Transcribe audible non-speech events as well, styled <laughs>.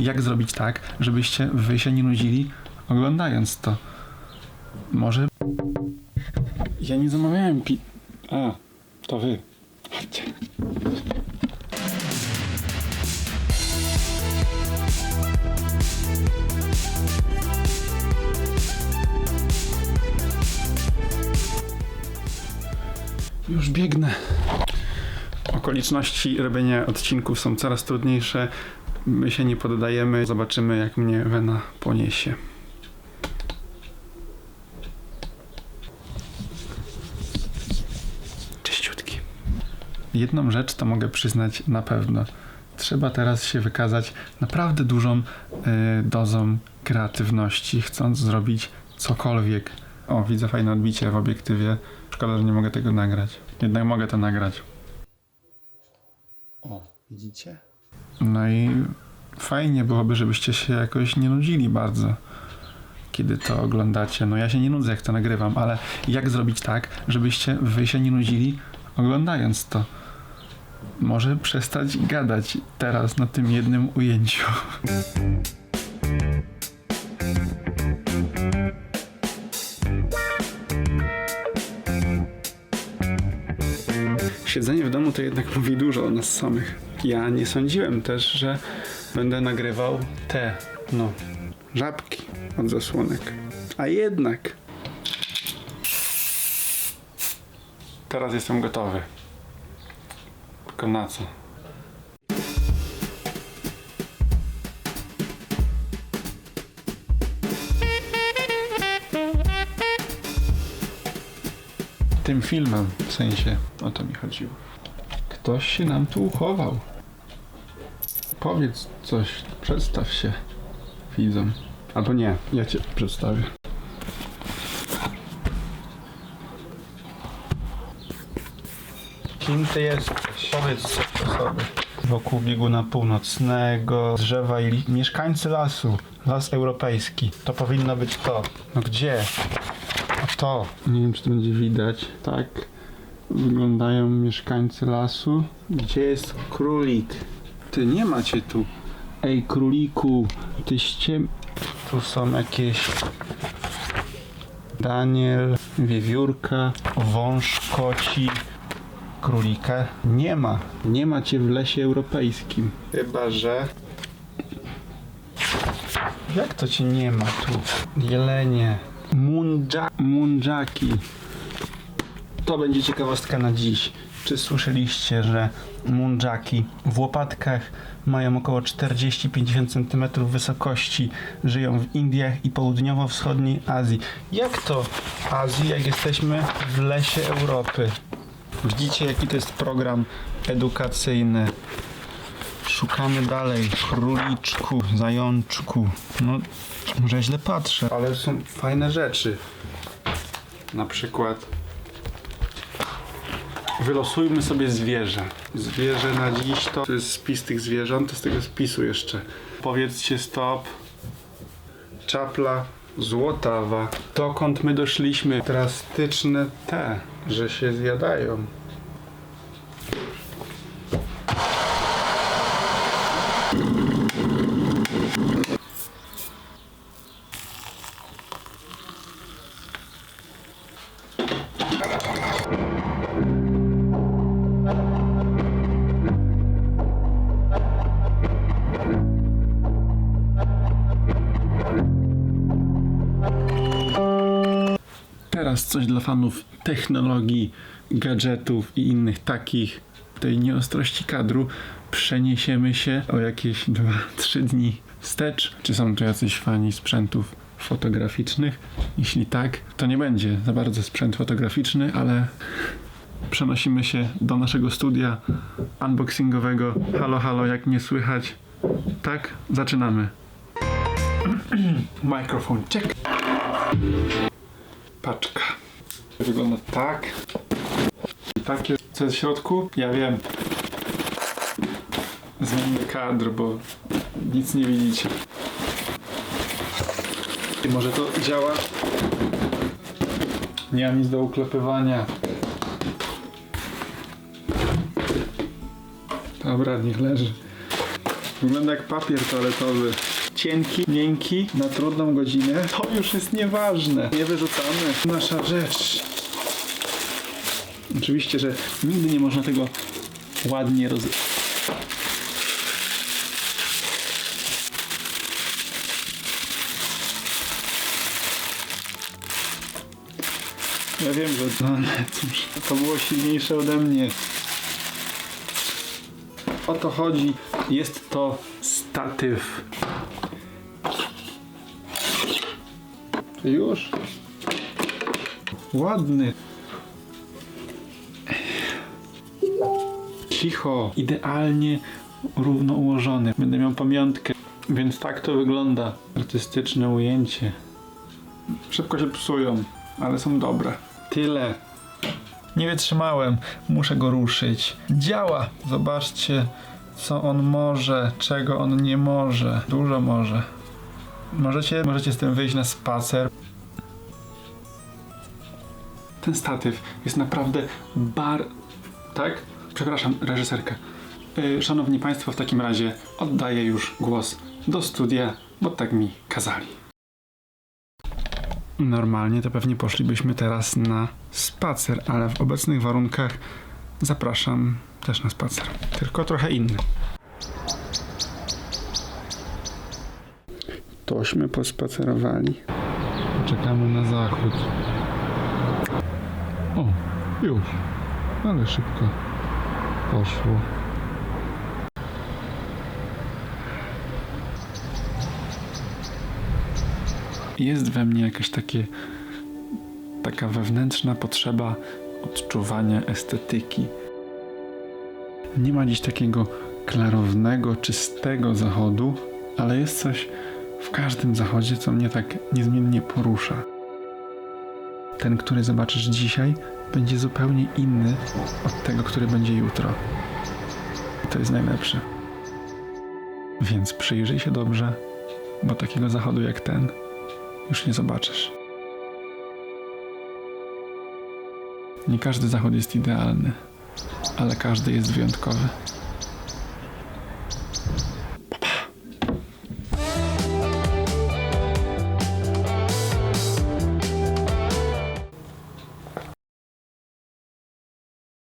Jak zrobić tak, żebyście wy się nie nudzili oglądając to? Może... Ja nie zamawiałem pi... A, to wy. Chodźcie. Już biegnę. Okoliczności robienia odcinków są coraz trudniejsze. My się nie poddajemy. Zobaczymy, jak mnie Wena poniesie. Czyściutki. Jedną rzecz to mogę przyznać na pewno. Trzeba teraz się wykazać naprawdę dużą y, dozą kreatywności, chcąc zrobić cokolwiek. O, widzę fajne odbicie w obiektywie. Szkoda, że nie mogę tego nagrać. Jednak mogę to nagrać. O, widzicie? No i fajnie byłoby, żebyście się jakoś nie nudzili bardzo, kiedy to oglądacie. No ja się nie nudzę, jak to nagrywam, ale jak zrobić tak, żebyście wy się nie nudzili oglądając to? Może przestać gadać teraz na tym jednym ujęciu. Siedzenie w domu to jednak mówi dużo o nas samych. Ja nie sądziłem też, że będę nagrywał te, no, żabki od zasłonek. A jednak. Teraz jestem gotowy. Tylko na co? Tym filmem, w sensie, o to mi chodziło. Ktoś się nam tu uchował. Powiedz coś, przedstaw się widzom. Albo nie, ja cię przedstawię. Kim ty jesteś? Powiedz coś o sobie. Wokół bieguna północnego, drzewa i li- mieszkańcy lasu. Las europejski. To powinno być to. No gdzie? To. Nie wiem, czy to będzie widać. Tak wyglądają mieszkańcy lasu. Gdzie jest królik? Ty nie macie tu. Ej, króliku, tyście. Tu są jakieś. Daniel, wiewiórka, wąż koci, królika. Nie ma. Nie ma cię w lesie europejskim. Chyba, że. Jak to cię nie ma tu? Jelenie. Mundża... Mundżaki. To będzie ciekawostka na dziś. Czy słyszeliście, że mundżaki w łopatkach mają około 40-50 cm wysokości, żyją w Indiach i południowo-wschodniej Azji? Jak to Azji, jak jesteśmy w lesie Europy? Widzicie, jaki to jest program edukacyjny. Szukamy dalej. Króliczku, zajączku. No, może źle patrzę, ale są fajne rzeczy. Na przykład wylosujmy sobie zwierzę. Zwierzę na dziś to, to jest spis tych zwierząt, to z tego spisu jeszcze. Powiedzcie stop. Czapla złotawa. Dokąd my doszliśmy? Drastyczne te, że się zjadają. Teraz coś dla fanów technologii, gadżetów i innych takich. Tej nieostrości kadru przeniesiemy się o jakieś 2-3 <laughs> dni wstecz. Czy są tu jacyś fani sprzętów fotograficznych? Jeśli tak, to nie będzie za bardzo sprzęt fotograficzny, ale przenosimy się do naszego studia unboxingowego. Halo, halo, jak nie słychać? Tak, zaczynamy. <clears throat> Mikrofon, check paczka. Wygląda tak. I takie, co jest w środku? Ja wiem. Zmienimy kadr, bo nic nie widzicie. I może to działa? Nie mam nic do uklepywania. Dobra, niech leży. Wygląda jak papier toaletowy. Cienki, miękki, na trudną godzinę. To już jest nieważne. Nie wyrzucamy. Nasza rzecz. Oczywiście, że nigdy nie można tego ładnie roz... Ja wiem, że no, cóż, to było silniejsze ode mnie. O to chodzi. Jest to statyw. Już. Ładny. Cicho. Idealnie równo ułożony. Będę miał pamiątkę. Więc tak to wygląda. Artystyczne ujęcie. Szybko się psują, ale są dobre. Tyle. Nie wytrzymałem, muszę go ruszyć. Działa! Zobaczcie, co on może, czego on nie może. Dużo może. Możecie, możecie z tym wyjść na spacer. Ten statyw jest naprawdę bar... Tak? Przepraszam, reżyserkę. Yy, szanowni Państwo, w takim razie oddaję już głos do studia, bo tak mi kazali. Normalnie to pewnie poszlibyśmy teraz na spacer, ale w obecnych warunkach zapraszam też na spacer. Tylko trochę inny. Tośmy pospacerowali. Czekamy na zachód. O, już. Ale szybko poszło. Jest we mnie jakieś takie taka wewnętrzna potrzeba odczuwania estetyki. Nie ma dziś takiego klarownego, czystego zachodu, ale jest coś w każdym zachodzie, co mnie tak niezmiennie porusza. Ten, który zobaczysz dzisiaj, będzie zupełnie inny od tego, który będzie jutro. I to jest najlepsze. Więc przyjrzyj się dobrze, bo takiego zachodu jak ten już nie zobaczysz. Nie każdy zachód jest idealny, ale każdy jest wyjątkowy.